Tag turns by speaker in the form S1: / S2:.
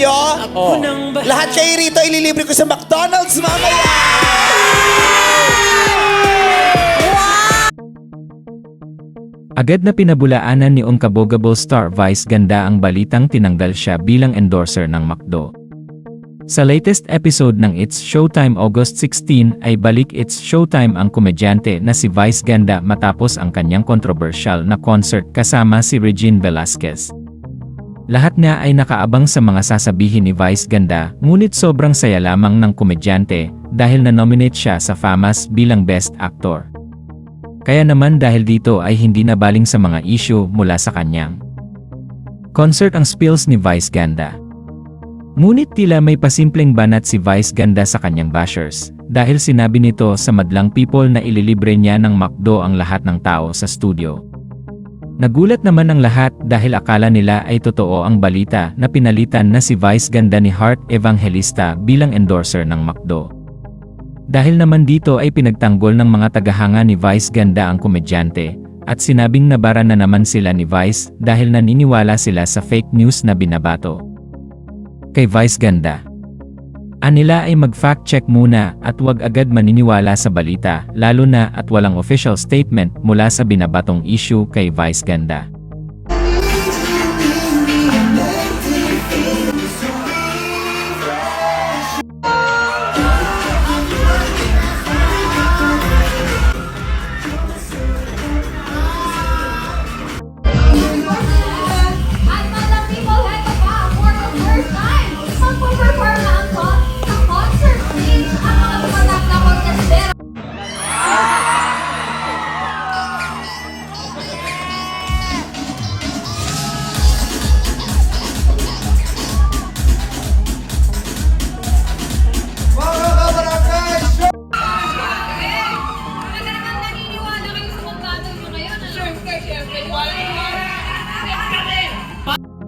S1: nyo? Lahat kayo rito ililibre ko sa McDonald's mamaya!
S2: Agad na pinabulaanan ni Unkabogable star Vice Ganda ang balitang tinanggal siya bilang endorser ng McDo. Sa latest episode ng It's Showtime August 16 ay balik It's Showtime ang komedyante na si Vice Ganda matapos ang kanyang controversial na concert kasama si Regine Velasquez. Lahat nga ay nakaabang sa mga sasabihin ni Vice Ganda, ngunit sobrang saya lamang ng komedyante dahil na-nominate siya sa FAMAS bilang Best Actor. Kaya naman dahil dito ay hindi nabaling sa mga issue mula sa kanyang concert ang spills ni Vice Ganda. Ngunit tila may pasimpleng banat si Vice Ganda sa kanyang bashers dahil sinabi nito sa madlang people na ililibre niya ng McDo ang lahat ng tao sa studio. Nagulat naman ang lahat dahil akala nila ay totoo ang balita na pinalitan na si Vice Ganda ni Heart Evangelista bilang endorser ng McDo. Dahil naman dito ay pinagtanggol ng mga tagahanga ni Vice Ganda ang komedyante, at sinabing nabara na naman sila ni Vice dahil naniniwala sila sa fake news na binabato. Kay Vice Ganda Anila ay mag-fact check muna at huwag agad maniniwala sa balita, lalo na at walang official statement mula sa binabatong issue kay Vice Ganda. Bye.